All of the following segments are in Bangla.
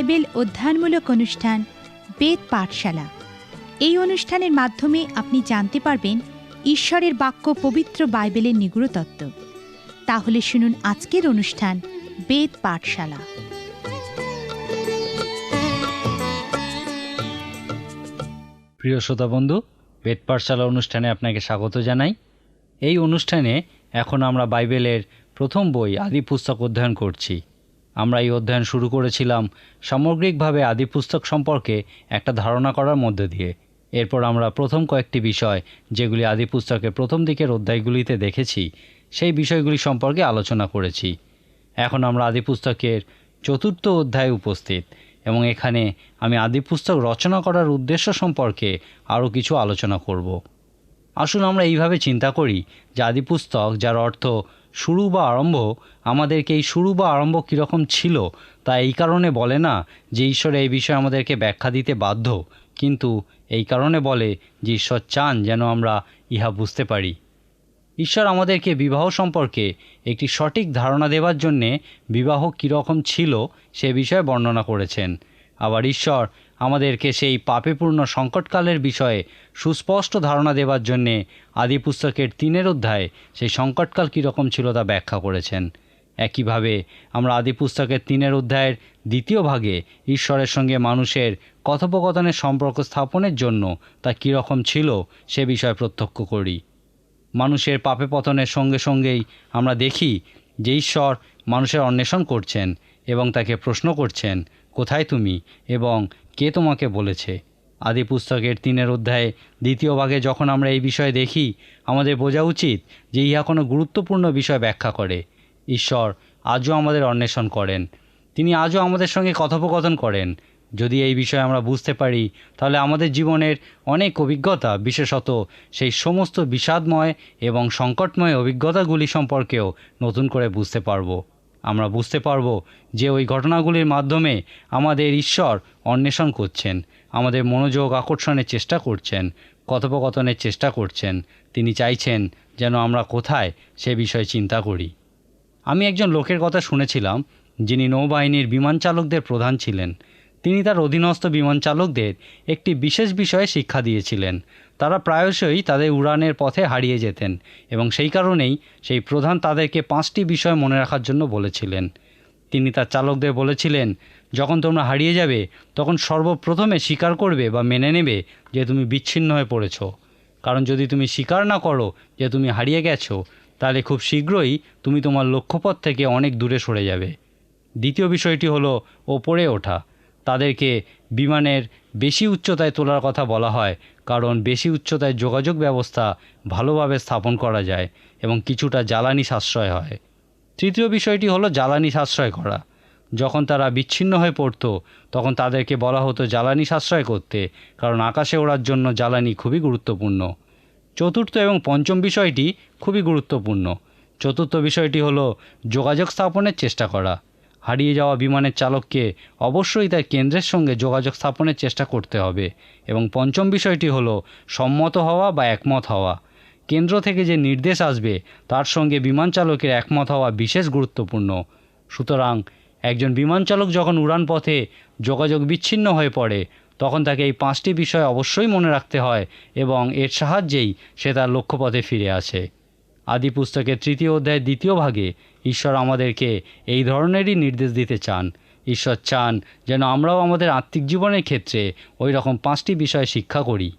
বাইবেল অধ্যয়নমূলক অনুষ্ঠান, বেদ পাঠশালা। এই অনুষ্ঠানের মাধ্যমে আপনি জানতে পারবেন ঈশ্বরের বাক্য পবিত্র বাইবেলের নিগুড় তত্ত্ব। তাহলে শুনুন আজকের অনুষ্ঠান, বেদ পাঠশালা। প্রিয় শ্রোতা বন্ধু, বেদ পাঠশালা অনুষ্ঠানে আপনাকে স্বাগত জানাই। এই অনুষ্ঠানে এখন আমরা বাইবেলের প্রথম বই, আদি পুস্তক অধ্যয়ন করছি। আমরা এই অধ্যয়ন শুরু করেছিলাম সামগ্রিকভাবে আদি পুস্তক সম্পর্কে একটা ধারণা করার মধ্যে দিয়ে। এরপর আমরা প্রথম কয়েকটি বিষয়, যেগুলি আদি পুস্তকের প্রথম দিকের অধ্যায়গুলিতে দেখেছি, সেই বিষয়গুলি সম্পর্কে আলোচনা করেছি। এখন আমরা আদি পুস্তকের চতুর্থ অধ্যায়ে উপস্থিত এবং এখানে আমি আদি পুস্তক রচনা করার উদ্দেশ্য সম্পর্কে আরও কিছু আলোচনা করব। আসুন আমরা এইভাবে চিন্তা করি যে আদি পুস্তক, যার অর্থ শুরু বা আরম্ভ, আমাদেরকে এই শুরু বা আরম্ভ কীরকম ছিল তা এই কারণে বলে না যে ঈশ্বর এই বিষয়ে আমাদেরকে ব্যাখ্যা দিতে বাধ্য। কিন্তু এই কারণে বলে যে ঈশ্বর চান যেন আমরা ইহা বুঝতে পারি। ঈশ্বর আমাদেরকে বিবাহ সম্পর্কে একটি সঠিক ধারণা দেওয়ার জন্যে বিবাহ কীরকম ছিল সে বিষয়ে বর্ণনা করেছেন। আবার ঈশ্বর আমাদেরকে সেই পাপেপূর্ণ সংকটকালের বিষয়ে সুস্পষ্ট ধারণা দেবার জন্যে আদি পুস্তকের তিনের অধ্যায়ে সেই সংকটকাল কীরকম ছিল তা ব্যাখ্যা করেছেন। একইভাবে আমরা আদি পুস্তকের তিনের অধ্যায়ের দ্বিতীয় ভাগে ঈশ্বরের সঙ্গে মানুষের কথোপকথনের সম্পর্ক স্থাপনের জন্য তা কীরকম ছিল সে বিষয়ে প্রত্যক্ষ করি। মানুষের পাপে পতনের সঙ্গে সঙ্গেই আমরা দেখি যে ঈশ্বর মানুষের অন্বেষণ করছেন এবং তাকে প্রশ্ন করছেন, কোথায় তুমি? এবং কে তোমাকে বলেছে? আদি পুস্তকের তিনের অধ্যায়ে দ্বিতীয় ভাগে যখন আমরা এই বিষয়ে দেখি, আমাদের বোঝা উচিত যে ইহা কোনো গুরুত্বপূর্ণ বিষয় ব্যাখ্যা করে। ঈশ্বর আজও আমাদের অন্বেষণ করেন। তিনি আজও আমাদের সঙ্গে কথোপকথন করেন। যদি এই বিষয়ে আমরা বুঝতে পারি, তাহলে আমাদের জীবনের অনেক অভিজ্ঞতা, বিশেষত সেই সমস্ত বিষাদময় এবং সংকটময় অভিজ্ঞতাগুলি সম্পর্কেও নতুন করে বুঝতে পারব। আমরা বুঝতে পারব যে ওই ঘটনাগুলির মাধ্যমে আমাদের ঈশ্বর অন্বেষণ করছেন, আমাদের মনোযোগ আকর্ষণের চেষ্টা করছেন, কথোপকথনের চেষ্টা করছেন। তিনি চাইছেন যেন আমরা কোথায় সে বিষয়ে চিন্তা করি। আমি একজন লোকের কথা শুনেছিলাম, যিনি নৌবাহিনীর বিমান চালকদের প্রধান ছিলেন। তিনি তার অধীনস্থ বিমান চালকদের একটি বিশেষ বিষয়ে শিক্ষা দিয়েছিলেন। তারা প্রায়শই তাদের উড়ানের পথে হারিয়ে যেতেন এবং সেই কারণেই সেই প্রধান তাদেরকে পাঁচটি বিষয় মনে রাখার জন্য বলেছিলেন। তিনি তার চালকদের বলেছিলেন, যখন তোমরা হারিয়ে যাবে, তখন সর্বপ্রথমে স্বীকার করবে বা মেনে নেবে যে তুমি বিচ্ছিন্ন হয়ে পড়েছ। কারণ যদি তুমি স্বীকার না করো যে তুমি হারিয়ে গেছো, তাহলে খুব শীঘ্রই তুমি তোমার লক্ষ্যপথ থেকে অনেক দূরে সরে যাবে। দ্বিতীয় বিষয়টি হলো ওপরে ওঠা। তাদেরকে বিমানের বেশি উচ্চতায় তোলার কথা বলা হয় কারণ বেশি উচ্চতায় যোগাযোগ ব্যবস্থা ভালোভাবে স্থাপন করা যায় এবং কিছুটা জ্বালানি সাশ্রয় হয়। তৃতীয় বিষয়টি হলো জ্বালানি সাশ্রয় করা। যখন তারা বিচ্ছিন্ন হয়ে পড়তো, তখন তাদেরকে বলা হতো জ্বালানি সাশ্রয় করতে, কারণ আকাশে ওড়ার জন্য জ্বালানি খুবই গুরুত্বপূর্ণ। চতুর্থ এবং পঞ্চম বিষয়টি খুবই গুরুত্বপূর্ণ। চতুর্থ বিষয়টি হলো যোগাযোগ স্থাপনের চেষ্টা করা। হারিয়ে যাওয়া বিমানের চালককে অবশ্যই তার কেন্দ্রের সঙ্গে যোগাযোগ স্থাপনের চেষ্টা করতে হবে। এবং পঞ্চম বিষয়টি হলো, সম্মত হওয়া বা একমত হওয়া। কেন্দ্র থেকে যে নির্দেশ আসবে, তার সঙ্গে বিমান চালকের একমত হওয়া বিশেষ গুরুত্বপূর্ণ। সুতরাং, একজন বিমান চালক যখন উড়ান পথে যোগাযোগ বিচ্ছিন্ন হয়ে পড়ে, তখন তাকে এই পাঁচটি বিষয় অবশ্যই মনে রাখতে হয় এবং এর সাহায্যেই সে তার লক্ষ্যপথে ফিরে আসে। আদি পুস্তকের তৃতীয় অধ্যায় দ্বিতীয় ভাগে ঈশ্বর আমাদেরকে এই ধরনেরই নির্দেশ দিতে চান। ঈশ্বর চান যেন আমরাও আমাদের আত্মিক জীবনের ক্ষেত্রে ওই রকম পাঁচটি বিষয় শিক্ষা করি।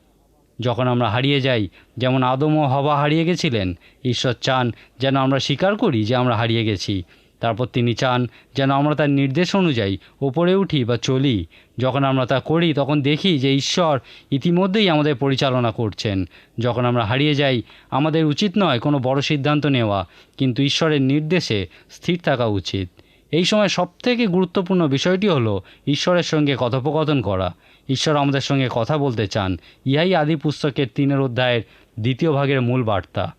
যখন আমরা হারিয়ে যাই, যেমন আদম ও হবা হারিয়ে গেছিলেন, ঈশ্বর চান যেন আমরা স্বীকার করি যে আমরা হারিয়ে গেছি। তারপর তিনি চান যেন আমরা তার নির্দেশ অনুযায়ী ওপরে উঠি বা চলি। যখন আমরা তা করি, তখন দেখি যে ঈশ্বর ইতিমধ্যেই আমাদের পরিচালনা করছেন। যখন আমরা হারিয়ে যাই, আমাদের উচিত নয় কোনো বড় সিদ্ধান্ত নেওয়া, কিন্তু ঈশ্বরের নির্দেশে স্থির থাকা উচিত। এই সময় সবথেকে গুরুত্বপূর্ণ বিষয়টি হলো ঈশ্বরের সঙ্গে কথোপকথন করা। ঈশ্বর আমাদের সঙ্গে কথা বলতে চান। ইহাই আদি পুস্তকের তিনের অধ্যায়ের দ্বিতীয় ভাগের মূল বার্তা।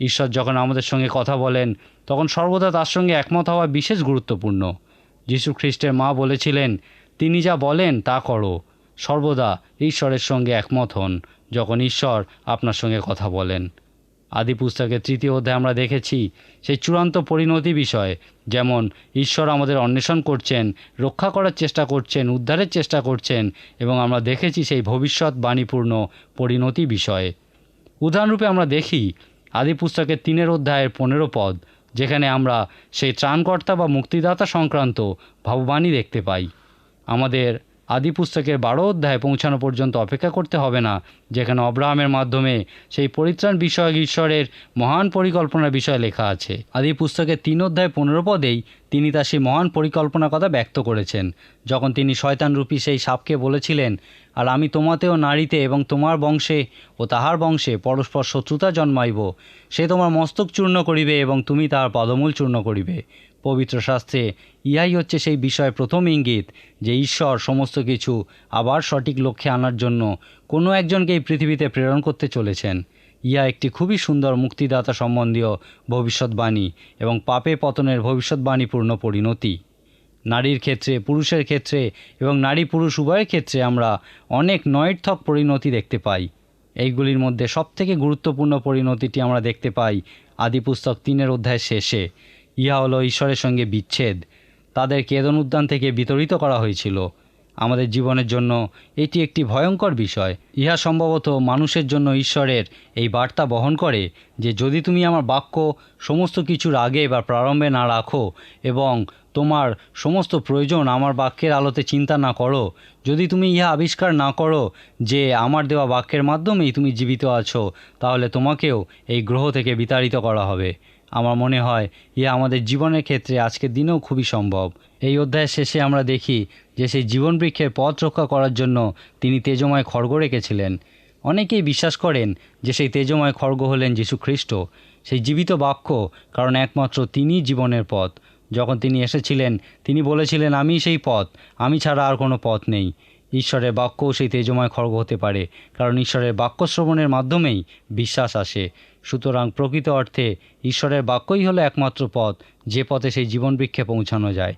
ঈশ্বর যখন আমাদের সঙ্গে কথা বলেন তখন সর্বদা তার সঙ্গে একমত হওয়া বিশেষ গুরুত্বপূর্ণ। যীশু খ্রিস্টের মা বলেছিলেন, তিনি যা বলেন, তা করো। সর্বদা ঈশ্বরের সঙ্গে একমত হন, যখন ঈশ্বর আপনার সঙ্গে কথা বলেন। আদি পুস্তকের তৃতীয় অধ্যায়ে আমরা দেখেছি সেই চূড়ান্ত পরিণতি বিষয়, যেমন, ঈশ্বর আমাদের অন্বেষণ করছেন, রক্ষা করার চেষ্টা করছেন, উদ্ধারের চেষ্টা করছেন, এবং আমরা দেখেছি সেই ভবিষ্যৎ বাণীপূর্ণ পরিণতি বিষয়ে। উদাহরণরূপে আমরা দেখি, আদি পুস্তকের তিনের অধ্যায়ের পনেরো পদ যেখানে আমরা সেই ত্রাণকর্তা বা মুক্তিদাতা সংক্রান্ত ভাববাণী দেখতে পাই। আমাদের আদি পুস্তকের বারো অধ্যায় পৌঁছানো পর্যন্ত অপেক্ষা করতে হবে না, যেখানে অব্রাহামের মাধ্যমে সেই পরিত্রাণ বিষয়ক ঈশ্বরের মহান পরিকল্পনার বিষয়ে লেখা আছে। আদি পুস্তকের তিন অধ্যায় পনেরো পদেই তিনি তার সেই মহান পরিকল্পনার কথা ব্যক্ত করেছেন, যখন তিনি শয়তানরূপী সেই সাপকে বলেছিলেন, আর আমি তোমাতেও নারীতে এবং তোমার বংশে ও তাহার বংশে পরস্পর শত্রুতা জন্মাইব। সে তোমার মস্তক চূর্ণ করিবে এবং তুমি তাহার পদমূল চূর্ণ করিবে। পবিত্র শাস্ত্রে ইহাই হচ্ছে সেই বিষয়ে প্রথম ইঙ্গিত যে ঈশ্বর সমস্ত কিছু আবার সঠিক লক্ষ্যে আনার জন্য কোনো একজনকে এই পৃথিবীতে প্রেরণ করতে চলেছেন। ইহা একটি খুবই সুন্দর মুক্তিদাতা সম্বন্ধীয় ভবিষ্যৎবাণী এবং পাপে পতনের ভবিষ্যৎবাণীপূর্ণ পরিণতি। নারীর ক্ষেত্রে, পুরুষের ক্ষেত্রে এবং নারী পুরুষ উভয়ের ক্ষেত্রে আমরা অনেক নয়র্থক পরিণতি দেখতে পাই। এইগুলির মধ্যে সবথেকে গুরুত্বপূর্ণ পরিণতিটি আমরা দেখতে পাই আদিপুস্তক তিনের অধ্যায় শেষে। ইহা হলো ঈশ্বরের সঙ্গে বিচ্ছেদ। তাদের কেদন উদ্যান থেকে বিতরিত করা হয়েছিল। আমাদের জীবনের জন্য এটি একটি ভয়ঙ্কর বিষয়। ইহা সম্ভবত মানুষের জন্য ঈশ্বরের এই বার্তা বহন করে যে, যদি তুমি আমার বাক্য সমস্ত কিছুর আগে বা প্রারম্ভে না রাখো এবং তোমার সমস্ত প্রয়োজন আমার বাক্যের আলোতে চিন্তা না করো, যদি তুমি ইহা আবিষ্কার না করো যে, আমার দেওয়া বাক্যের মাধ্যমেই তুমি জীবিত আছো, তাহলে তোমাকেও এই গ্রহ থেকে বিতাড়িত করা হবে। আমার মনে হয় ইহা আমাদের জীবনের ক্ষেত্রে আজকের দিনেও খুবই সম্ভব। এই অধ্যায়ের শেষে আমরা দেখি যে সেই জীবন বৃক্ষের পথ রক্ষা করার জন্য তিনি তেজময় খড়গ রেখেছিলেন। অনেকেই বিশ্বাস করেন যে সেই তেজময় খড়গ হলেন যীশু খ্রিস্ট সেই জীবিত বাক্য কারণ একমাত্র তিনিই জীবনের পথ। যখন তিনি এসেছিলেন, তিনি বলেছিলেন, আমি সেই পথ, আমি ছাড়া আর কোনো পথ নেই। ঈশ্বরের বাক্যও সেই তেজময় খড়গ হতে পারে, কারণ ঈশ্বরের বাক্য শ্রবণের মাধ্যমেই বিশ্বাস আসে। সুতরাং প্রকৃত অর্থে ঈশ্বরের বাক্যই হলো একমাত্র পথ, যে পথে সেই জীবন বৃক্ষে পৌঁছানো যায়।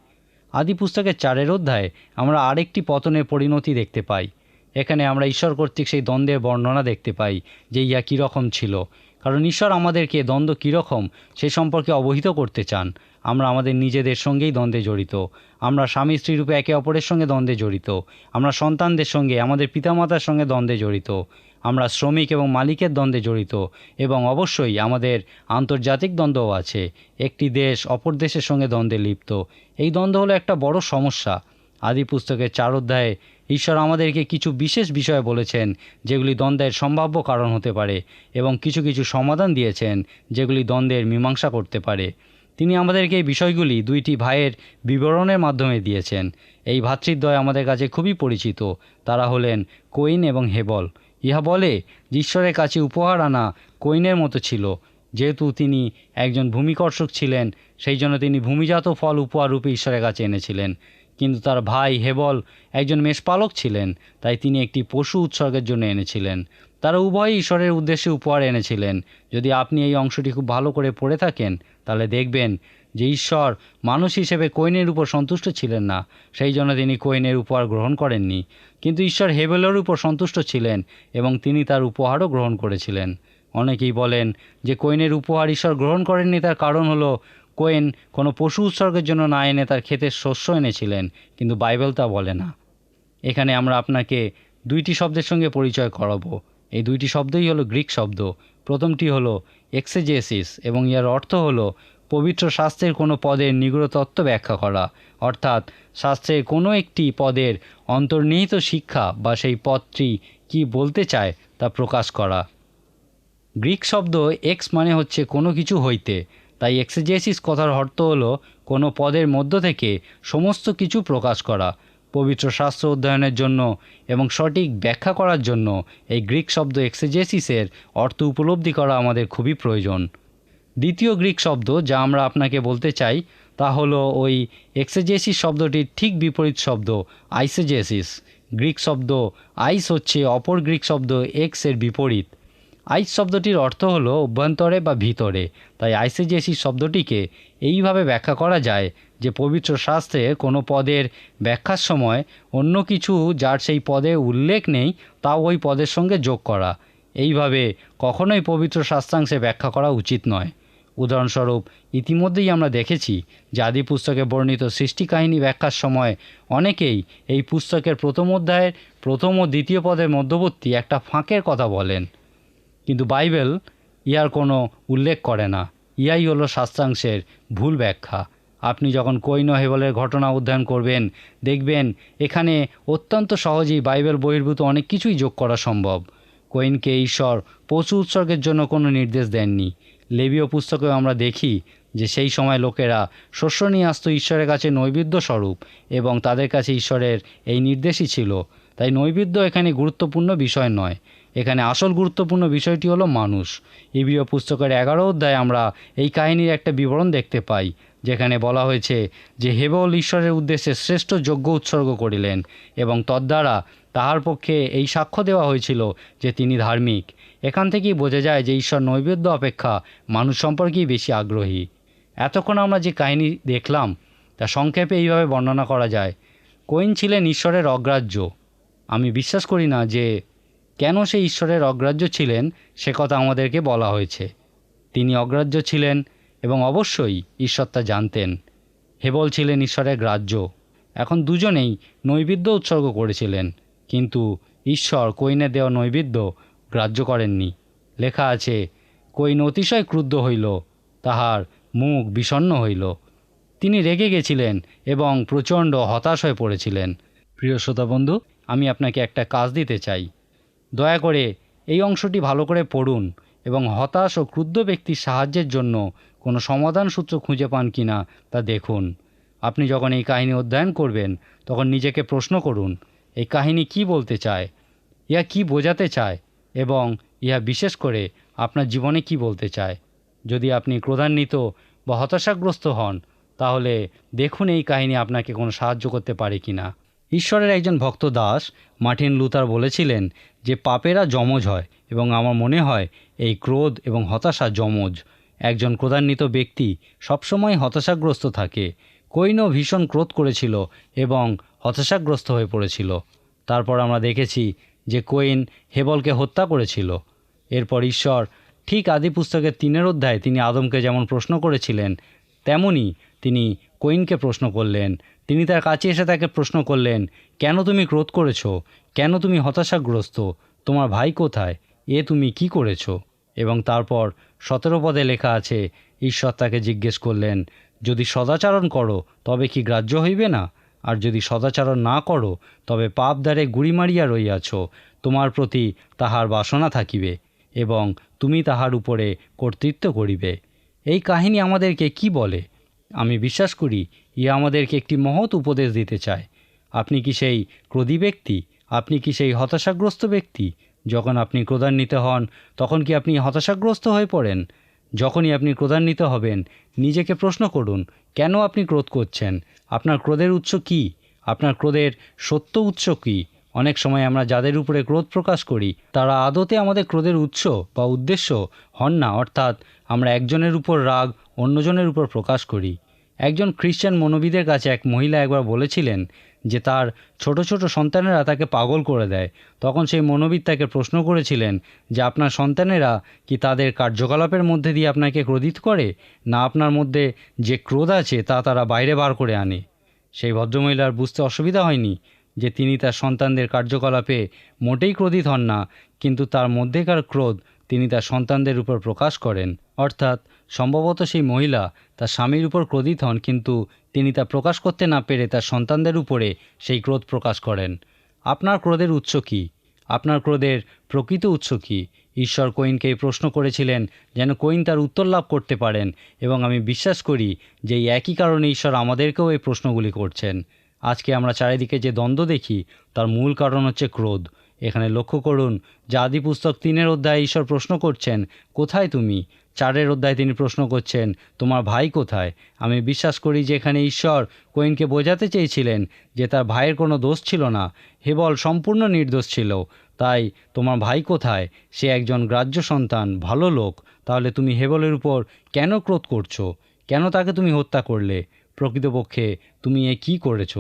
আদি পুস্তকের চারের অধ্যায়ে আমরা আরেকটি পতনের পরিণতি দেখতে পাই। এখানে আমরা ঈশ্বর কর্তৃক সেই দ্বন্দ্বের বর্ণনা দেখতে পাই যে ইয়া কীরকম ছিল। কারণ ঈশ্বর আমাদেরকে দ্বন্দ্ব কীরকম সে সম্পর্কে অবহিত করতে চান। আমরা আমাদের নিজেদের সঙ্গেই দ্বন্দ্বে জড়িত। আমরা স্বামী স্ত্রী রূপে একে অপরের সঙ্গে দ্বন্দ্বে জড়িত। আমরা সন্তানদের সঙ্গে, আমাদের পিতামাতার সঙ্গে দ্বন্দ্বে জড়িত। আমরা শ্রমিক এবং মালিকের দ্বন্দ্বে জড়িত এবং অবশ্যই আমাদের আন্তর্জাতিক দ্বন্দ্বও আছে। একটি দেশ অপর দেশের সঙ্গে দ্বন্দ্বে লিপ্ত। এই দ্বন্দ্ব হলো একটা বড় সমস্যা। আদি পুস্তকের চার অধ্যায়ে ঈশ্বর আমাদেরকে কিছু বিশেষ বিষয় বলেছেন, যেগুলি দ্বন্দ্বের সম্ভাব্য কারণ হতে পারে এবং কিছু কিছু সমাধান দিয়েছেন, যেগুলি দ্বন্দ্বের মীমাংসা করতে পারে। তিনি আমাদেরকে এই বিষয়গুলি দুইটি ভাইয়ের বিবরণের মাধ্যমে দিয়েছেন। এই ভাতৃদ্বয় আমাদের কাছে খুবই পরিচিত। তারা হলেন কোইন এবং হেবল। ইহা বলে, ঈশ্বরের কাছে উপহার আনা কোইনের মতো ছিল। যেহেতু তিনি একজন ভূমিকর্ষক ছিলেন, সেই জন্য তিনি ভূমিজাত ফল উপহার রূপে ঈশ্বরের কাছে এনেছিলেন। কিন্তু তার ভাই হেবল একজন মেষপালক ছিলেন, তাই তিনি একটি পশু উৎসর্গের জন্য এনেছিলেন। তারা উভয়ই ঈশ্বরের উদ্দেশ্যে উপহার এনেছিলেন। যদি আপনি এই অংশটি খুব ভালো করে পড়ে থাকেন তাহলে দেখবেন যে ঈশ্বর মানুষ হিসেবে কোইনের উপর সন্তুষ্ট ছিলেন না, সেই জন্য তিনি কোইনের উপহার গ্রহণ করেননি। কিন্তু ঈশ্বর হেবেলের উপর সন্তুষ্ট ছিলেন এবং তিনি তার উপহারও গ্রহণ করেছিলেন। অনেকেই বলেন যে কোইনের উপহার ঈশ্বর গ্রহণ করেননি, তার কারণ হলো কোয়েন কোনো পশু উৎসর্গের জন্য না এনে তার ক্ষেতের শস্য এনেছিলেন, কিন্তু বাইবেল তা বলে না। এখানে আমরা আপনাকে দুইটি শব্দের সঙ্গে পরিচয় করাবো। এই দুইটি শব্দই হলো গ্রিক শব্দ। প্রথমটি হলো এক্সেজেসিস এবং ইয়ার অর্থ হলো পবিত্র শাস্ত্রের কোনো পদের নিগূঢ় তত্ত্ব ব্যাখ্যা করা। অর্থাৎ শাস্ত্রের কোনো একটি পদের অন্তর্নিহিত শিক্ষা বা সেই পদটি কি বলতে চায় তা প্রকাশ করা। গ্রিক শব্দ এক্স মানে হচ্ছে কোনো কিছু হইতে। তাই এক্সেজেসিস কথার অর্থ হলো কোনো পদের মধ্য থেকে সমস্ত কিছু প্রকাশ করা। পবিত্র শাস্ত্র অধ্যয়নের জন্য এবং সঠিক ব্যাখ্যা করার জন্য এই গ্রিক শব্দ এক্সেজেসিসের অর্থ উপলব্ধি করা আমাদের খুবই প্রয়োজন। দ্বিতীয় গ্রিক শব্দ যা আমরা আপনাকে বলতে চাই তা হলো ওই এক্সেজেসিস শব্দটির ঠিক বিপরীত শব্দ আইসেজেসিস। গ্রিক শব্দ আইস হচ্ছে অপর গ্রিক শব্দ এক্সের বিপরীত। আইস শব্দটির অর্থ হলো অভ্যন্তরে বা ভিতরে, তাই আইসেজেসি শব্দটিকে এইভাবে ব্যাখ্যা করা যায় যে পবিত্র শাস্ত্রে কোনো পদের ব্যাখ্যার সময় অন্য কিছু যার সেই পদে উল্লেখ নেই, তাও ওই পদের সঙ্গে যোগ করা। এইভাবে কখনোই পবিত্র শাস্ত্রাংশে ব্যাখ্যা করা উচিত নয়। উদাহরণস্বরূপ, ইতিমধ্যেই আমরা দেখেছি যে আদি পুস্তকে বর্ণিত সৃষ্টি কাহিনী ব্যাখ্যার সময় অনেকেই এই পুস্তকের প্রথম অধ্যায়ের প্রথম ও দ্বিতীয় পদের মধ্যবর্তী একটা ফাঁকের কথা বলেন। কিন্তু বাইবেল ইহার কোনো উল্লেখ করে না। ইহাই হলো শাস্ত্রাংশের ভুল ব্যাখ্যা। আপনি যখন কৈন হেবলের ঘটনা অধ্যয়ন করবেন, দেখবেন এখানে অত্যন্ত সহজেই বাইবেল বহির্ভূত অনেক কিছুই যোগ করা সম্ভব। কৈনকে ঈশ্বর পশু উৎসর্গের জন্য কোনো নির্দেশ দেননি। লেবীয় পুস্তকেও আমরা দেখি যে সেই সময় লোকেরা শস্য নিয়ে আসতো ঈশ্বরের কাছে নৈবেদ্য স্বরূপ এবং তাদের কাছে ঈশ্বরের এই নির্দেশই ছিল। তাই নৈবেদ্য এখানে গুরুত্বপূর্ণ বিষয় নয়। এখানে আসল গুরুত্বপূর্ণ বিষয়টি হলো মানুষ। ইব্রিয় পুস্তকের এগারো অধ্যায়ে আমরা এই কাহিনীর একটা বিবরণ দেখতে পাই। যেখানে বলা হয়েছে যে হেবল ঈশ্বরের উদ্দেশ্যে শ্রেষ্ঠ যজ্ঞ উৎসর্গ করিলেন এবং তদ্বারা তাহার পক্ষে এই সাক্ষ্য দেওয়া হয়েছিল যে তিনি ধার্মিক। এখান থেকেই বোঝা যায় যে ঈশ্বর নৈবেদ্য অপেক্ষা মানুষ সম্পর্কেই বেশি আগ্রহী। এতক্ষণ আমরা যে কাহিনী দেখলাম, তা সংক্ষেপে এইভাবে বর্ণনা করা যায়। কোইন ছিলেন ঈশ্বরের অগ্রাহ্য। আমি বিশ্বাস করি না যে কেন সে ঈশ্বরের অগ্রাহ্য ছিলেন, সে কথা আমাদেরকে বলা হয়েছে। তিনি অগ্রাহ্য ছিলেন এবং অবশ্যই ঈশ্বর তা জানতেন। হেবল ছিলেন ঈশ্বরের গ্রাহ্য। এখন দুজনেই নৈবেদ্য উৎসর্গ করেছিলেন, কিন্তু ঈশ্বর কৈনে দেওয়া নৈবেদ্য গ্রাহ্য করেননি। লেখা আছে, কৈন অতিশয় ক্রুদ্ধ হইল, তাহার মুখ বিষণ্ণ হইল। তিনি রেগে গেছিলেন এবং প্রচণ্ড হতাশ হয়ে পড়েছিলেন। প্রিয় শ্রোতা বন্ধু, আমি আপনাকে একটা কাজ দিতে চাই। দয়া করে এই অংশটি ভালো করে পড়ুন এবং হতাশ ও ক্রুদ্ধ ব্যক্তির সাহায্যের জন্য কোনো সমাধান সূত্র খুঁজে পান কি না, তা দেখুন। আপনি যখন এই কাহিনী অধ্যয়ন করবেন, তখন নিজেকে প্রশ্ন করুন, এই কাহিনী কি বলতে চায়? ইহা কি বোঝাতে চায়? এবং ইহা বিশেষ করে আপনার জীবনে কি বলতে চায়? যদি আপনি ক্রোধান্বিত বা হতাশাগ্রস্ত হন, তাহলে দেখুন এই কাহিনী আপনাকে কোনো সাহায্য করতে পারে কি না। ঈশ্বরের একজন ভক্ত দাস মার্টিন লুতার বলেছিলেন যে, পাপেরা যমজ হয় এবং আমার মনে হয় এই ক্রোধ এবং হতাশা যমজ। একজন ক্রোধান্বিত ব্যক্তি সবসময় হতাশাগ্রস্ত থাকে। কৈনও ভীষণ ক্রোধ করেছিল এবং হতাশাগ্রস্ত হয়ে পড়েছিল। তারপর আমরা দেখেছি যে কোয়েন হেবলকে হত্যা করেছিল। এরপর ঈশ্বর ঠিক আদি পুস্তকের তিনের অধ্যায়ে তিনি আদমকে যেমন প্রশ্ন করেছিলেন, তেমনি তিনি কোইনকে প্রশ্ন করলেন। তিনি তার কাছে এসে তাকে প্রশ্ন করলেন, কেন তুমি ক্রোধ করেছ? কেন তুমি হতাশাগ্রস্ত? তোমার ভাই কোথায়? এ তুমি কি করেছ? এবং তারপর সতেরো পদে লেখা আছে, ঈশ্বর তাকে জিজ্ঞেস করলেন, যদি সদাচারণ করো, তবে কি গ্রাহ্য হইবে না? আর যদি সদাচারণ না করো, তবে পাপ দ্বারে গুড়ি মারিয়া রইয়াছ, তোমার প্রতি তাহার বাসনা থাকিবে এবং তুমি তাহার উপরে কর্তৃত্ব করিবে। এই কাহিনী আমাদেরকে কি বলে? আমি বিশ্বাস করি ইয়ে আমাদেরকে একটি মহৎ উপদেশ দিতে চায়। আপনি কি সেই ক্রোধী ব্যক্তি? আপনি কি সেই হতাশাগ্রস্ত ব্যক্তি? যখন আপনি ক্রোধান্বিত হন, তখন কি আপনি হতাশাগ্রস্ত হয়ে পড়েন? যখনই আপনি ক্রোধান্বিত হবেন, নিজেকে প্রশ্ন করুন, কেন আপনি ক্রোধ করছেন? আপনার ক্রোধের উৎস কী? আপনার ক্রোধের সত্য উৎস কী? অনেক সময় আমরা যাদের উপরে ক্রোধ প্রকাশ করি, তারা আদতে আমাদের ক্রোধের উৎস বা উদ্দেশ্য হন না, অর্থাৎ আমরা একজনের উপর রাগ, অন্যজনের উপর প্রকাশ করি। একজন খ্রিস্টান মনোবিদের কাছে এক মহিলা একবার বলেছিলেন যে তার ছোট ছোট সন্তানেরা তাকে পাগল করে দেয়। তখন সেই মনোবিদ তাকে প্রশ্ন করেছিলেন যে, আপনার সন্তানেরা কি তাদের কার্যকলাপের মধ্যে দিয়ে আপনাকে ক্রোধিত করে? না আপনার মধ্যে যে ক্রোধ আছে, তা তারা বাইরে বার করে আনে? সেই ভদ্রমহিলার বুঝতে অসুবিধা হয়নি যে, তিনি তার সন্তানদের কার্যকলাপে মোটেই ক্রোধিত হন না, কিন্তু তার মধ্যেকার ক্রোধ তিনি তার সন্তানদের উপর প্রকাশ করেন। অর্থাৎ সম্ভবত সেই মহিলা তার স্বামীর উপর ক্রোধিত হন, কিন্তু তিনি তা প্রকাশ করতে না পেরে তার সন্তানদের উপরে সেই ক্রোধ প্রকাশ করেন। আপনার ক্রোধের উৎস কী? আপনার ক্রোধের প্রকৃত উৎস কী? ঈশ্বর কোইনকে প্রশ্ন করেছিলেন যেন কোইন তার উত্তর লাভ করতে পারেন এবং আমি বিশ্বাস করি যে এই একই কারণে ঈশ্বর আমাদেরকেও এই প্রশ্নগুলি করছেন। আজকে আমরা চারিদিকে যে দ্বন্দ্ব দেখি, তার মূল কারণ হচ্ছে ক্রোধ। এখানে লক্ষ্য করুন, যে আদি পুস্তক তিনের অধ্যায়ে ঈশ্বর প্রশ্ন করছেন, কোথায় তুমি? চারের অধ্যায় তিনি প্রশ্ন করছেন, তোমার ভাই কোথায়? আমি বিশ্বাস করি যে এখানে ঈশ্বর কোয়েনকে বোঝাতে চেয়েছিলেন যে তার ভাইয়ের কোনো দোষ ছিল না। হেবল সম্পূর্ণ নির্দোষ ছিল। তাই তোমার ভাই কোথায়? সে একজন গ্রাহ্য সন্তান, ভালো লোক। তাহলে তুমি হেবলের উপর কেন ক্রোধ করছ? কেন তাকে তুমি হত্যা করলে? প্রকৃতপক্ষে তুমি এ কী করেছ?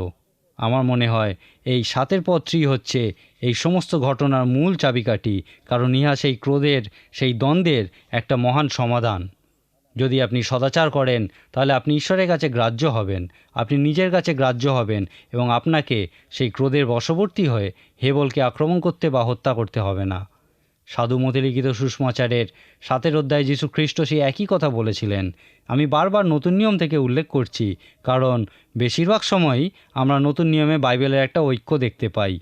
আমার মনে হয় এই সাতের পথটি হচ্ছে এই সমস্ত ঘটনার মূল চাবিকাঠি, কারণ ইহা সেই ক্রোধের, সেই দ্বন্দ্বের একটা মহান সমাধান। যদি আপনি সদাচার করেন, তাহলে আপনি ঈশ্বরের কাছে গ্রাহ্য হবেন, আপনি নিজের কাছে গ্রাহ্য হবেন এবং আপনাকে সেই ক্রোধের বশবর্তী হয়ে হেবলকে আক্রমণ করতে বা হত্যা করতে হবে না। সাধু মতে লিখিত সুষমাচারের সাতের অধ্যায়ে যীশু খ্রিস্ট সেই একই কথা বলেছিলেন আমি বারবার নতুন নিয়ম থেকে উল্লেখ করছি, কারণ বেশিরভাগ সময়ই আমরা নতুন নিয়মে বাইবেলের একটা ঐক্য দেখতে পাই।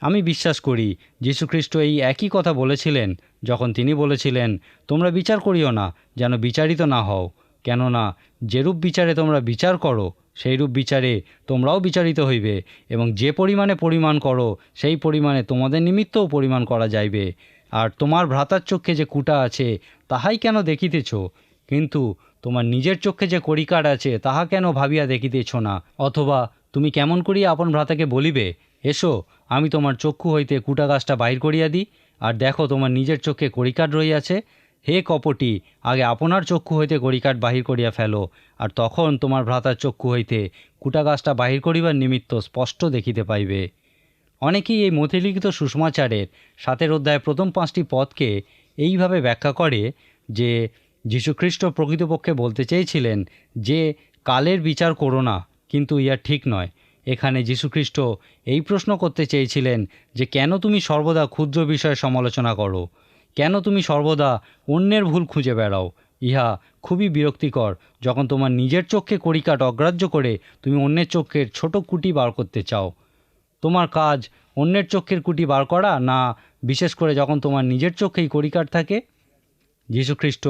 আমি বিশ্বাস করি যীশুখ্রিস্ট এই একই কথা বলেছিলেন, যখন তিনি বলেছিলেন, তোমরা বিচার করিও না, যেন বিচারিত না হও। কেননা, যেরূপ বিচারে তোমরা বিচার করো, সেইরূপ বিচারে তোমরাও বিচারিত হইবে, এবং যে পরিমাণে পরিমাণ করো, সেই পরিমাণে তোমাদের নিমিত্তও পরিমাণ করা যাইবে। আর তোমার ভ্রাতার চক্ষে যে কুটা আছে, তাহাই কেন দেখিতেছ? কিন্তু তোমার নিজের চক্ষে যে করিকার আছে, তাহা কেন ভাবিয়া দেখিতেছ না? অথবা তুমি কেমন করিয়া আপন ভ্রাতাকে বলিবে, এসো, আমি তোমার চক্ষু হইতে কুটা গাছটা বাহির করিয়া দিই, আর দেখো তোমার নিজের চক্ষে করিকাট রইয়াছে হে কপটি, আগে আপনার চক্ষু হইতে করিকাট বাহির করিয়া ফেলো, আর তখন তোমার ভ্রাতার চক্ষু হইতে কুটা গাছটা বাহির করিবার নিমিত্ত স্পষ্ট দেখিতে পাইবে। অনেকেই এই মতিলিখিত সুষমাচারের সাতের অধ্যায় প্রথম পাঁচটি পদকে এইভাবে ব্যাখ্যা করে যে যীশুখ্রিস্ট প্রকৃতপক্ষে বলতে চেয়েছিলেন যে, কালের বিচার করো না, কিন্তু ইয়া ঠিক নয়। এখানে যীশুখ্রিস্ট এই প্রশ্ন করতে চেয়েছিলেন যে, কেন তুমি সর্বদা ক্ষুদ্র বিষয়ে সমালোচনা করো? কেন তুমি সর্বদা অন্যের ভুল খুঁজে বেড়াও? ইহা খুবই বিরক্তিকর। যখন তোমার নিজের চোখকে কড়িকাট অগ্রাহ্য করে তুমি অন্যের চোখের ছোট কুটি বার করতে চাও, তোমার কাজ অন্যের চোখের কুটি বার করা, না বিশেষ করে যখন তোমার নিজের চোখেই কড়িকাট থাকে? যীশুখ্রিস্ট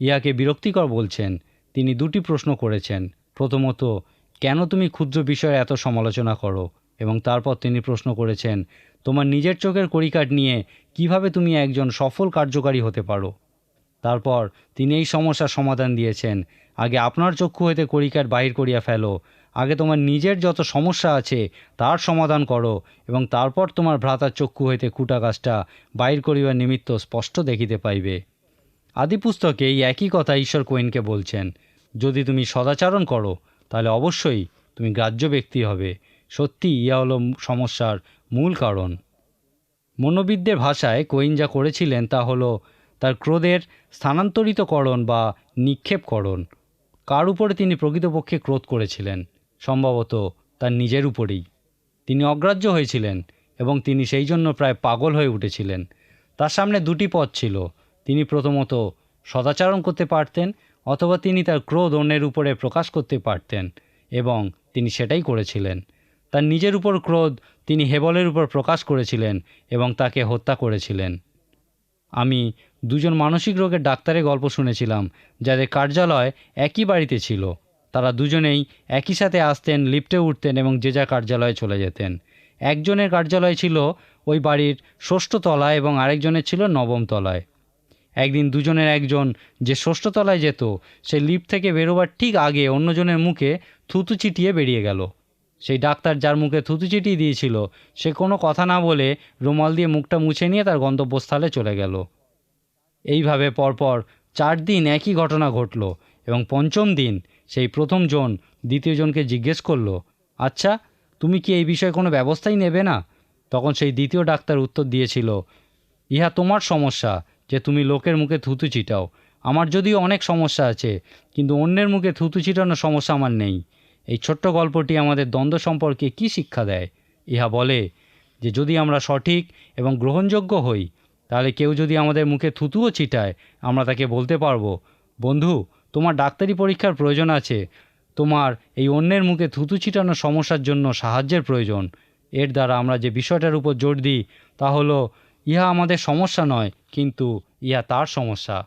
ইহাকে বিরক্তিকর বলছেন। তিনি দুটি প্রশ্ন করেছেন। প্রথমত, কেন তুমি ক্ষুদ্র বিষয়ে এত সমালোচনা করো? এবং তারপর তিনি প্রশ্ন করেছেন, তোমার নিজের চোখের কড়িকাট নিয়ে কীভাবে তুমি একজন সফল কার্যকারী হতে পারো? তারপর তিনি এই সমস্যার সমাধান দিয়েছেন, আগে আপনার চক্ষু হইতে কড়িকাট বাহির করিয়া ফেলো, আগে তোমার নিজের যত সমস্যা আছে তার সমাধান করো, এবং তারপর তোমার ভ্রাতার চক্ষু হইতে কুটা গাছটা বাহির করিবার নিমিত্ত স্পষ্ট দেখিতে পাইবে। আদিপুস্তকে এই একই কথা ঈশ্বর কোয়েনকে বলছেন, যদি তুমি সদাচারণ করো, তাহলে অবশ্যই তুমি গ্রাহ্য ব্যক্তি হবে। সত্যি ইয়া হলো সমস্যার মূল কারণ। মনোবিদদের ভাষায় কোয়েন যা করেছিলেন তা হলো তার ক্রোধের স্থানান্তরিতকরণ বা নিক্ষেপকরণ। কার উপরে তিনি প্রকৃতপক্ষে ক্রোধ করেছিলেন? সম্ভবত তার নিজের উপরেই। তিনি অগ্রাহ্য হয়েছিলেন এবং তিনি সেই জন্য প্রায় পাগল হয়ে উঠেছিলেন। তার সামনে দুটি পথ ছিল। তিনি প্রথমত সদাচারণ করতে পারতেন অথবা তিনি তার ক্রোধ অন্যের উপরে প্রকাশ করতে পারতেন এবং তিনি সেটাই করেছিলেন। তার নিজের উপর ক্রোধ তিনি হেবলের উপর প্রকাশ করেছিলেন এবং তাকে হত্যা করেছিলেন। আমি দুজন মানসিক রোগের ডাক্তারের গল্প শুনেছিলাম, যাদের কার্যালয় একই বাড়িতে ছিল। তারা দুজনেই একই সাথে আসতেন, লিফটে উঠতেন এবং যে যা কার্যালয়ে চলে যেতেন। একজনের কার্যালয় ছিল ওই বাড়ির ষষ্ঠ তলায় এবং আরেকজনের ছিল নবম তলায়। একদিন দুজনের একজন যে ষষ্ঠ তলায় যেত, সে লিফট থেকে বেরোবার ঠিক আগে অন্যজনের মুখে থুতু চিটিয়ে বেরিয়ে গেল। সেই ডাক্তার যার মুখে থুতু চিটিয়ে দিয়েছিল, সে কোনো কথা না বলে রুমাল দিয়ে মুখটা মুছে নিয়ে তার গন্তব্যস্থলে চলে গেল। এইভাবে পরপর চার দিন একই ঘটনা ঘটল এবং পঞ্চম দিন সেই প্রথম জন দ্বিতীয় জনকে জিজ্ঞেস করল আচ্ছা তুমি কি এই বিষয়ে কোনো ব্যবস্থাই নেবে না? তখন সেই দ্বিতীয় ডাক্তার উত্তর দিয়েছিল, ইহা তোমার সমস্যা যে তুমি লোকের মুখে থুতু ছিটাও। আমার যদিও অনেক সমস্যা আছে, কিন্তু অন্যের মুখে থুতু ছিটানোর সমস্যা আমার নেই। এই ছোট্ট গল্পটি আমাদের দ্বন্দ্ব সম্পর্কে কী শিক্ষা দেয়? ইহা বলে যে যদি আমরা সঠিক এবং গ্রহণযোগ্য হই, তাহলে কেউ যদি আমাদের মুখে থুতুও ছিটায়, আমরা তাকে বলতে পারব, বন্ধু, তোমার ডাক্তারি পরীক্ষার প্রয়োজন আছে। তোমার এই অন্যের মুখে থুতু ছিটানোর সমস্যার জন্য সাহায্যের প্রয়োজন। এর দ্বারা আমরা যে বিষয়টার উপর জোর দিই, তা হলো ইহা আমাদের সমস্যা নয়, কিন্তু ইহা তার সমস্যা।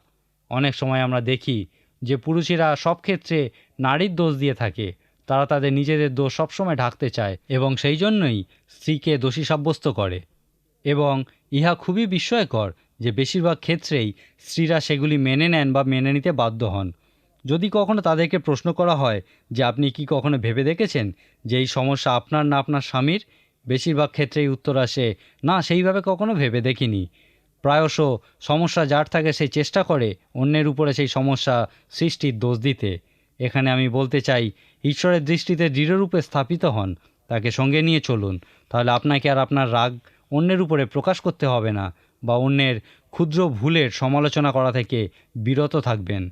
অনেক সময় আমরা দেখি যে পুরুষেরা সব ক্ষেত্রে নারীর দোষ দিয়ে থাকে, তারা তাদের নিজেদের দোষ সবসময় ঢাকতে চায় এবং সেই জন্যই স্ত্রীকে দোষী সাব্যস্ত করে। এবং ইহা খুবই বিস্ময়কর যে বেশিরভাগ ক্ষেত্রেই স্ত্রীরা সেগুলি মেনে নেন বা মেনে নিতে বাধ্য হন। যদি কখনো তাদেরকে প্রশ্ন করা হয় যে আপনি কি কখনো ভেবে দেখেছেন যে এই সমস্যা আপনার না আপনার স্বামীর? বেশিরভাগ ক্ষেত্রেই উত্তর আসে, না, সেইভাবে কখনো ভেবে দেখিনি। প্রায়শ সমস্যা যার থাকে সেই চেষ্টা করে অন্যের উপরে সেই সমস্যা সৃষ্টির দোষ দিতে। এখানে আমি বলতে চাই, ঈশ্বরের দৃষ্টিতে দৃঢ়রূপে স্থাপিত হন, তাকে সঙ্গে নিয়ে চলুন। তাহলে আপনাকে আর আপনার রাগ অন্যের উপরে প্রকাশ করতে হবে না বা অন্যের ক্ষুদ্র ভুলের সমালোচনা করা থেকে বিরত থাকবেন।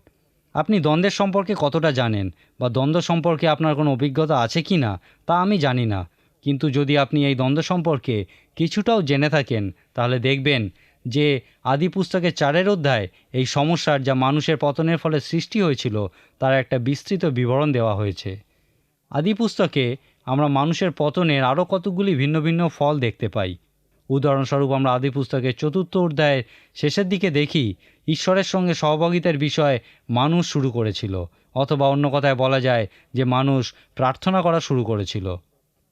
আপনি দ্বন্দ্বের সম্পর্কে কতটা জানেন বা দ্বন্দ্ব সম্পর্কে আপনার কোনো অভিজ্ঞতা আছে কি না তা আমি জানি না। কিন্তু যদি আপনি এই দ্বন্দ্ব সম্পর্কে কিছুটাও জেনে থাকেন, তাহলে দেখবেন যে আদি পুস্তকের চারের অধ্যায় এই সমস্যার যা মানুষের পতনের ফলে সৃষ্টি হয়েছিল, তার একটা বিস্তৃত বিবরণ দেওয়া হয়েছে। আদি পুস্তকে আমরা মানুষের পতনের আরও কতগুলি ভিন্ন ভিন্ন ফল দেখতে পাই। উদাহরণস্বরূপ আমরা আদি পুস্তকের চতুর্থ অধ্যায়ের শেষের দিকে দেখি, ঈশ্বরের সঙ্গে সহভাগিতার বিষয়ে মানুষ শুরু করেছিল, অথবা অন্য কথায় বলা যায় যে মানুষ প্রার্থনা করা শুরু করেছিল।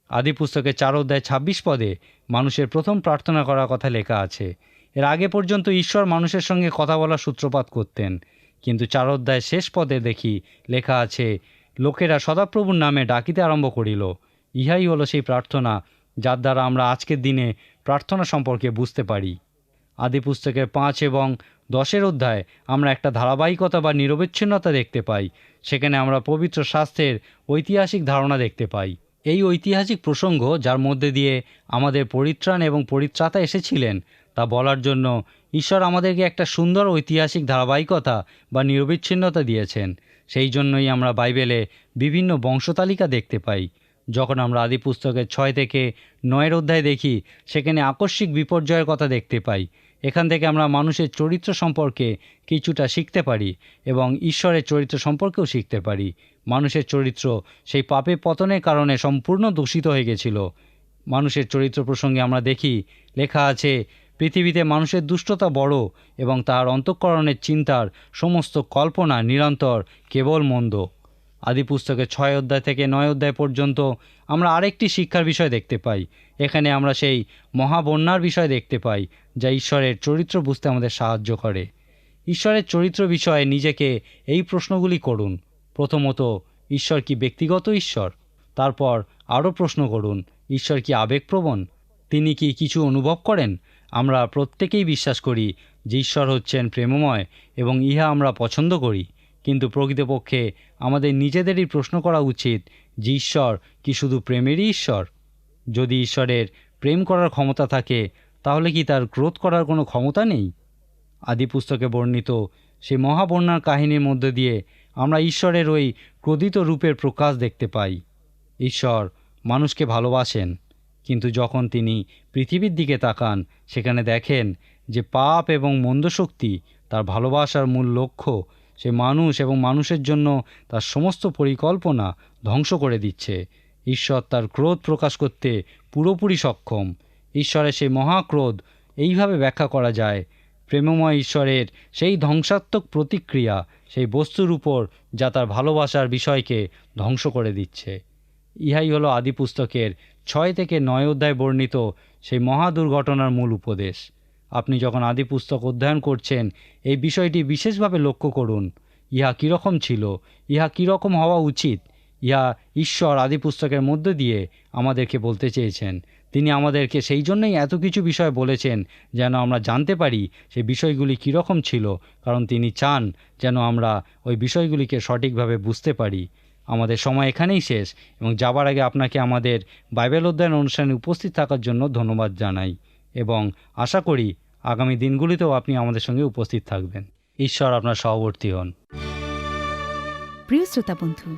আদি পুস্তকের চার অধ্যায় ছাব্বিশ পদে মানুষের প্রথম প্রার্থনা করার কথা লেখা আছে। এর আগে পর্যন্ত ঈশ্বর মানুষের সঙ্গে কথা বলার সূত্রপাত করতেন। কিন্তু চার অধ্যায় শেষ পদে দেখি লেখা আছে, লোকেরা সদাপ্রভুর নামে ডাকিতে আরম্ভ করিল। ইহাই হলো সেই প্রার্থনা, যার দ্বারা আমরা আজকের দিনে প্রার্থনা সম্পর্কে বুঝতে পারি। আদি পুস্তকের পাঁচ এবং দশের অধ্যায় আমরা একটা ধারাবাহিকতা বা নিরবিচ্ছিন্নতা দেখতে পাই। সেখানে আমরা পবিত্র শাস্ত্রের ঐতিহাসিক ধারণা দেখতে পাই। এই ঐতিহাসিক প্রসঙ্গ যার মধ্যে দিয়ে আমাদের পরিত্রাণ এবং পরিত্রাতা এসেছিলেন, তা বলার জন্য ঈশ্বর আমাদেরকে একটা সুন্দর ঐতিহাসিক ধারাবাহিকতা বা নিরবিচ্ছিন্নতা দিয়েছেন। সেই জন্যই আমরা বাইবেলে বিভিন্ন বংশতালিকা দেখতে পাই। যখন আমরা আদি পুস্তকের ছয় থেকে নয়ের অধ্যায় দেখি, সেখানে আকস্মিক বিপর্যয়ের কথা দেখতে পাই। এখান থেকে আমরা মানুষের চরিত্র সম্পর্কে কিছুটা শিখতে পারি এবং ঈশ্বরের চরিত্র সম্পর্কেও শিখতে পারি। মানুষের চরিত্র। সেই পাপে পতনের কারণে সম্পূর্ণ দূষিত হয়ে গেছিল। মানুষের চরিত্র প্রসঙ্গে আমরা দেখি, লেখা আছে, পৃথিবীতে মানুষের দুষ্টতা বড় এবং তার অন্তঃকরণের চিন্তার সমস্ত কল্পনা নিরন্তর কেবল মন্দ আদি পুস্তকের ছয় অধ্যায় থেকে নয় অধ্যায় পর্যন্ত আমরা আরেকটি শিক্ষার বিষয় দেখতে পাই। এখানে আমরা সেই মহাবন্যার বিষয় দেখতে পাই, যা ঈশ্বরের চরিত্র বুঝতে আমাদের সাহায্য করে। ঈশ্বরের চরিত্র বিষয়ে নিজেকে এই প্রশ্নগুলি করুন। প্রথমত, ঈশ্বর কি ব্যক্তিগত ঈশ্বর? তারপর আরও প্রশ্ন করুন, ঈশ্বর কি আবেগপ্রবণ? তিনি কি কিছু অনুভব করেন? আমরা প্রত্যেকেই বিশ্বাস করি যে ঈশ্বর হচ্ছেন প্রেমময় এবং ইহা আমরা পছন্দ করি। কিন্তু প্রকৃতপক্ষে আমাদের নিজেদেরই প্রশ্ন করা উচিত যে ঈশ্বর কি শুধু প্রেমেরই ঈশ্বর? যদি ঈশ্বরের প্রেম করার ক্ষমতা থাকে, তাহলে কি তার ক্রোধ করার কোনো ক্ষমতা নেই? আদি পুস্তকে বর্ণিত সেই মহাবন্যার কাহিনীর মধ্যে দিয়ে আমরা ঈশ্বরের ওই ক্রোধিত রূপের প্রকাশ দেখতে পাই। ঈশ্বর মানুষকে ভালোবাসেন, কিন্তু যখন তিনি পৃথিবীর দিকে তাকান, সেখানে দেখেন যে পাপ এবং মন্দ শক্তি তার ভালোবাসার মূল লক্ষ্য, সে মানুষ এবং মানুষের জন্য তার সমস্ত পরিকল্পনা ধ্বংস করে দিচ্ছে। ঈশ্বর তার ক্রোধ প্রকাশ করতে পুরোপুরি সক্ষম। ঈশ্বরের সেই মহাক্রোধ এইভাবে ব্যাখ্যা করা যায়, প্রেমময় ঈশ্বরের সেই ধ্বংসাত্মক প্রতিক্রিয়া সেই বস্তুর উপর যা তার ভালোবাসার বিষয়কে ধ্বংস করে দিচ্ছে। ইহাই হলো আদি পুস্তকের ছয় থেকে নয় অধ্যায় বর্ণিত সেই মহা দুর্ঘটনার মূল উপদেশ। আপনি যখন আদি পুস্তক অধ্যয়ন করছেন, এই বিষয়টি বিশেষভাবে লক্ষ্য করুন, ইহা কীরকম ছিল, ইহা কীরকম হওয়া উচিত, ইহা ঈশ্বর আদি পুস্তকের মধ্যে দিয়ে আমাদেরকে বলতে চেয়েছেন। তিনি আমাদেরকে সেই জন্যই এত কিছু বিষয় বলেছেন যেন আমরা জানতে পারি সেই বিষয়গুলি কীরকম ছিল, কারণ তিনি চান যেন আমরা ওই বিষয়গুলিকে সঠিকভাবে বুঝতে পারি। আমাদের সময় এখানেই শেষ এবং যাবার আগে আপনাকে আমাদের বাইবেল অধ্যয়ন অনুষ্ঠানে উপস্থিত থাকার জন্য ধন্যবাদ জানাই এবং আশা করি আগামী দিনগুলিতেও আপনি আমাদের সঙ্গে উপস্থিত থাকবেন। ঈশ্বর আপনার সহবর্তী হন। প্রিয় শ্রোতা বন্ধু